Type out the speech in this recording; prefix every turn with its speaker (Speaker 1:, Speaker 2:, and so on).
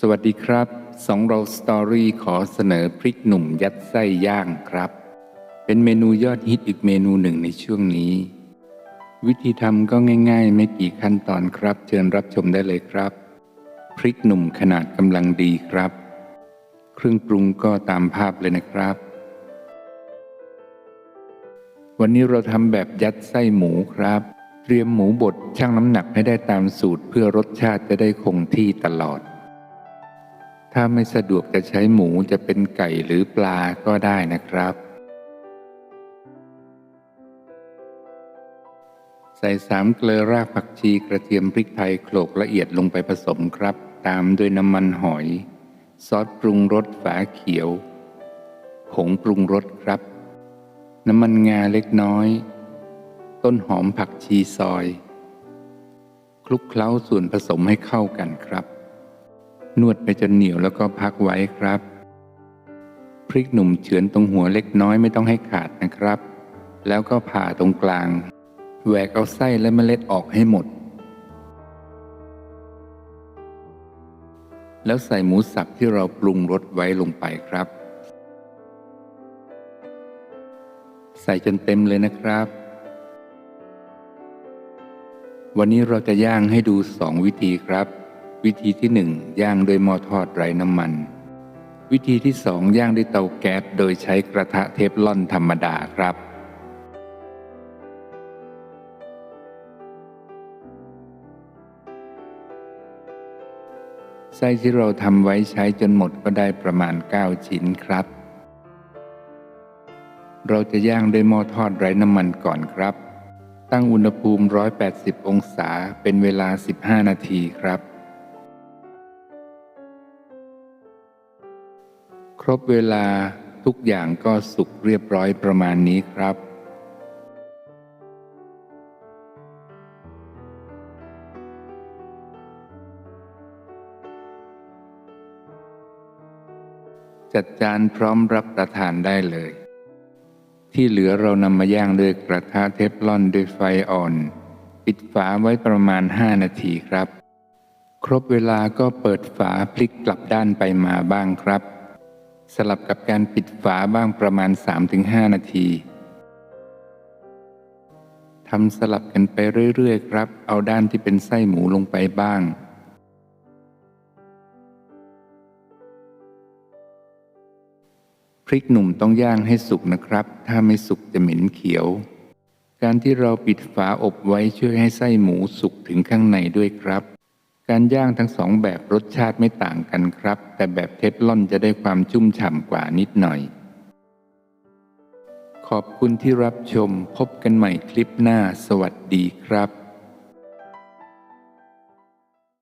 Speaker 1: สวัสดีครับสองเราสตอรี่ขอเสนอพริกหนุ่มยัดไส้ย่างครับ เป็นเมนูยอดฮิตอีกเมนูหนึ่งในช่วงนี้ วิธีทำก็ง่ายๆ ไม่กี่ขั้นตอนครับ เชิญรับชมได้เลยครับ พริกหนุ่มขนาดกำลังดีครับ เครื่องปรุงก็ตามภาพเลยนะครับ วันนี้เราทำแบบยัดไส้หมูครับ เตรียมหมูบดชั่งน้ำหนักให้ได้ตามสูตรเพื่อรสชาติจะได้คงที่ตลอด ถ้าไม่สะดวกจะใช้หมูจะเป็นไก่หรือปลาก็ได้นะครับ ใส่สามเกลือรากผักชีกระเทียมพริกไทยโขลกละเอียดลงไปผสมครับ ตามด้วยน้ำมันหอย ซอสปรุงรสฝาเขียว ผงปรุงรสครับ น้ำมันงาเล็กน้อย ต้นหอมผักชีซอย คลุกเคล้าส่วนผสมให้เข้ากันครับ นวดไปจนเหนียวแล้วก็พักไว้ครับ พริกหนุ่มเฉือนตรงหัวเล็กน้อยไม่ต้องให้ขาดนะครับ แล้วก็ผ่าตรงกลางแหวกเอาไส้และเมล็ดออกให้หมด แล้วใส่หมูสับที่เราปรุงรสไว้ลงไปครับ ใส่จนเต็มเลยนะครับ วันนี้เราจะย่างให้ดูสองวิธีครับ วิธีที่หนึ่งย่างโดยหม้อทอดไร้น้ำมัน วิธีที่สองย่างด้วยเตาแก๊สโดยใช้กระทะเทฟลอนธรรมดาครับ ไส้ที่เราทำไว้ใช้จนหมดก็ได้ประมาณ 9 ชิ้นครับ เราจะย่างด้วยหม้อทอดไร้น้ำมันก่อนครับ ตั้งอุณหภูมิ 180 องศาเป็นเวลา 15 นาทีครับ ครบเวลาทุกอย่างก็สุกเรียบร้อยประมาณนี้ครับ จัดจานพร้อมรับประทานได้เลย ที่เหลือเรานำมาย่างด้วยกระทะเทฟลอนด้วยไฟอ่อน ปิดฝาไว้ประมาณ 5 นาทีครับ ครบเวลาก็เปิดฝาพลิกกลับด้านไปมาบ้างครับ สลับกับการปิดฝาบ้างประมาณ 3-5 นาทีทำสลับกันไปเรื่อยๆครับ เอาด้านที่เป็นไส้หมูลงไปบ้าง พริกหนุ่มต้องย่างให้สุกนะครับ ถ้าไม่สุกจะเหม็นเขียว การที่เราปิดฝาอบไว้ช่วยให้ไส้หมูสุกถึงข้างในด้วยครับ การย่างทั้งสองแบบรสชาติไม่ต่างกันครับ แต่แบบเทฟลอนจะได้ความชุ่มฉ่ำกว่านิดหน่อย ขอบคุณที่รับชมพบกันใหม่คลิปหน้าสวัสดีครับ